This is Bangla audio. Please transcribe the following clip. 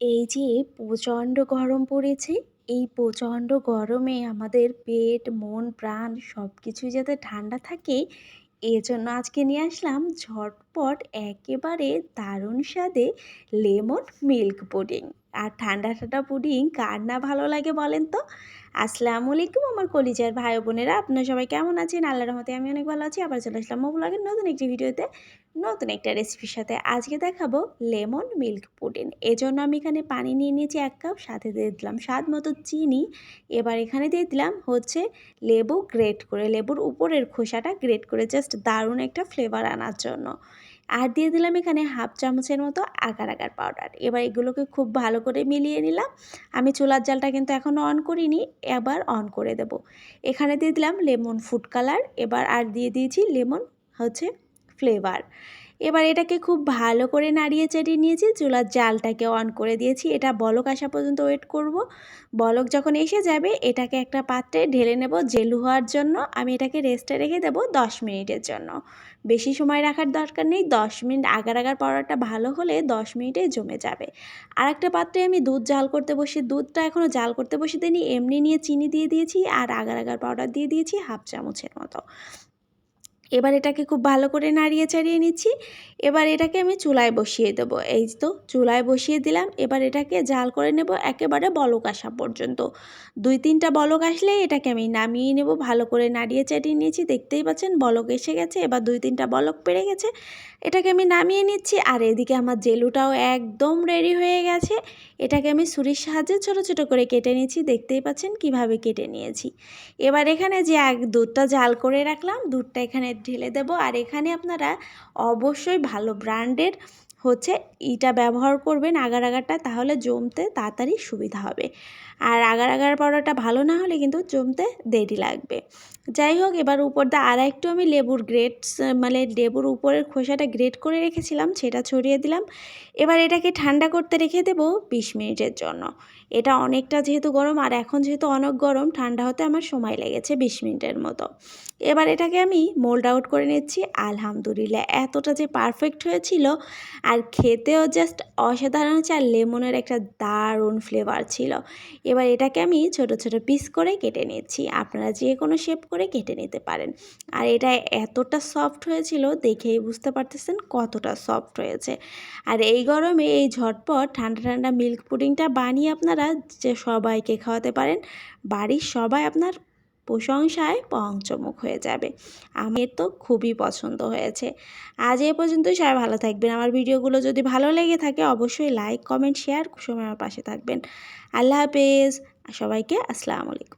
এই যে প্রচণ্ড গরম পড়েছে, এই প্রচণ্ড গরমে আমাদের পেট, মন, প্রাণ সব কিছুই যাতে ঠান্ডা থাকে, এজন্য আজকে নিয়ে আসলাম ঝটপট একেবারে দারুণ স্বাদে লেমন মিল্ক পুডিং। আর ঠান্ডা ঠান্ডা পুডিং কার না ভালো লাগে বলেন তো? আসসালামু আলাইকুম আমার কলিজার ভাই বোনেরা, আপনারা সবাই কেমন আছেন? আল্লাহর রহমতে আমি অনেক ভালো আছি। আবার চলে আসলাম মোবলাগের নতুন একটি ভিডিওতে, নতুন একটা রেসিপির সাথে। আজকে দেখাবো লেমন মিল্ক পুডিং। এজন্য আমি এখানে পানি নিয়ে নিয়েছি এক কাপ, সাথে দিয়ে দিলাম স্বাদ মতো চিনি। এবার এখানে দিয়ে দিলাম হচ্ছে লেবু গ্রেট করে, লেবুর উপরের খোসাটা গ্রেট করে, জাস্ট দারুণ একটা ফ্লেভার আনার জন্য। আর দিয়ে দিলাম এখানে হাফ চামচের মতো আগার আগার পাউডার। এবার এগুলোকে খুব ভালো করে মিলিয়ে নিলাম। আমি চুলার জালটা কিন্তু এখনও অন করিনি, এবার অন করে দেব। এখানে দিয়ে দিলাম লেমন ফুড কালার, এবার আর দিয়ে দিয়েছি লেমন হচ্ছে ফ্লেভার। এবার এটাকে খুব ভালো করে নাড়িয়ে চাড়িয়ে নিয়েছি। চুলার জালটাকে অন করে দিয়েছি। এটা বলক আসা পর্যন্ত ওয়েট করব। বলক যখন এসে যাবে, এটাকে একটা পাত্রে ঢেলে নেব জেলু হওয়ার জন্য। আমি এটাকে রেস্টে রেখে দেবো দশ মিনিটের জন্য। বেশি সময় রাখার দরকার নেই। দশ মিনিট আগার আগার পাউডারটা ভালো হলে দশ মিনিটে জমে যাবে। আর একটা পাত্রে আমি দুধ জাল করতে বসে, দুধটা এখনও জাল করতে বসে দিইনি। এমনি নিয়ে চিনি দিয়ে দিয়েছি আর আগার আগার পাউডার দিয়ে দিয়েছি হাফ চামচের মতো। এবার এটাকে খুব ভালো করে নাড়িয়ে চাড়িয়ে নিচ্ছি। এবার এটাকে আমি চুলায় বসিয়ে দেবো। এই তো, চুলায় বসিয়ে দিলাম। এবার এটাকে জাল করে নেব একেবারে বলক আসা পর্যন্ত। দুই তিনটা বলক আসলে এটাকে আমি নামিয়ে নেব। ভালো করে নাড়িয়ে চাড়িয়ে নিয়েছি। দেখতেই পাচ্ছেন বলক এসে গেছে। এবার দুই তিনটা বলক পেরে গেছে। এটাকে আমি নামিয়ে নিচ্ছি। আর এদিকে আমার জেলুটাও একদম রেডি হয়ে গেছে। এটাকে আমি ছুরির সাহায্যে ছোট ছোট করে কেটে নিয়েছি। দেখতেই পাচ্ছেন কীভাবে কেটে নিয়েছি। এবার এখানে যে এক দুধটা জাল করে রাখলাম, দুধটা এখানে ঢেলে দেব। আর এখানে আপনারা অবশ্যই ভালো ব্র্যান্ডের হচ্ছে ইটা ব্যবহার করবেন আগার আগারটা, তাহলে জমতে তাড়াতাড়ি সুবিধা হবে। আর আগার আগার পাউডারটা ভালো না হলে কিন্তু জমতে দেরি লাগবে। যাই হোক, এবার উপর দিয়ে আর একটু আমি লেবুর গ্রেটস মানে লেবুর উপরের খোসাটা গ্রেট করে রেখেছিলাম, সেটা ছড়িয়ে দিলাম। এবার এটাকে ঠান্ডা করতে রেখে দেবো বিশ মিনিটের জন্য। এটা অনেকটা যেহেতু গরম, আর এখন যেহেতু অনেক গরম, ঠান্ডা হতে আমার সময় লেগেছে বিশ মিনিটের মতো। এবার এটাকে আমি মোল্ড আউট করে নিচ্ছি, আলহামদুলিল্লাহ। এতটা যে পারফেক্ট হয়েছিল আর খেতেও জাস্ট অসাধারণ হচ্ছে আর লেমনের একটা দারুণ ফ্লেভার ছিল। এবার এটাকে আমি ছোট ছোট পিস করে কেটে নিচ্ছি। আপনারা যে কোনো শেপ করে কেটে নিতে পারেন। আর এটা এতটা সফট হয়েছিল, দেখেই বুঝতে পারতেছেন কতটা সফট হয়েছে। আর এই গরমে এই ঝটপট ঠান্ডা ঠান্ডা মিল্ক পুডিংটা বানিয়ে আপনারা যে সবাইকে খাওয়াতে পারেন, বাড়ির সবাই আপনার প্রশংসায় পঞ্চমুখ হয়ে যাবে। আমার তো খুবই পছন্দ হয়েছে। আজ এ পর্যন্ত সবাই ভালো থাকবেন। আমার ভিডিওগুলো যদি ভালো লেগে থাকে, অবশ্যই লাইক কমেন্ট শেয়ার সময় আমার পাশে থাকবেন। আল্লাহ হাফেজ। সবাইকে আসসালামু আলাইকুম।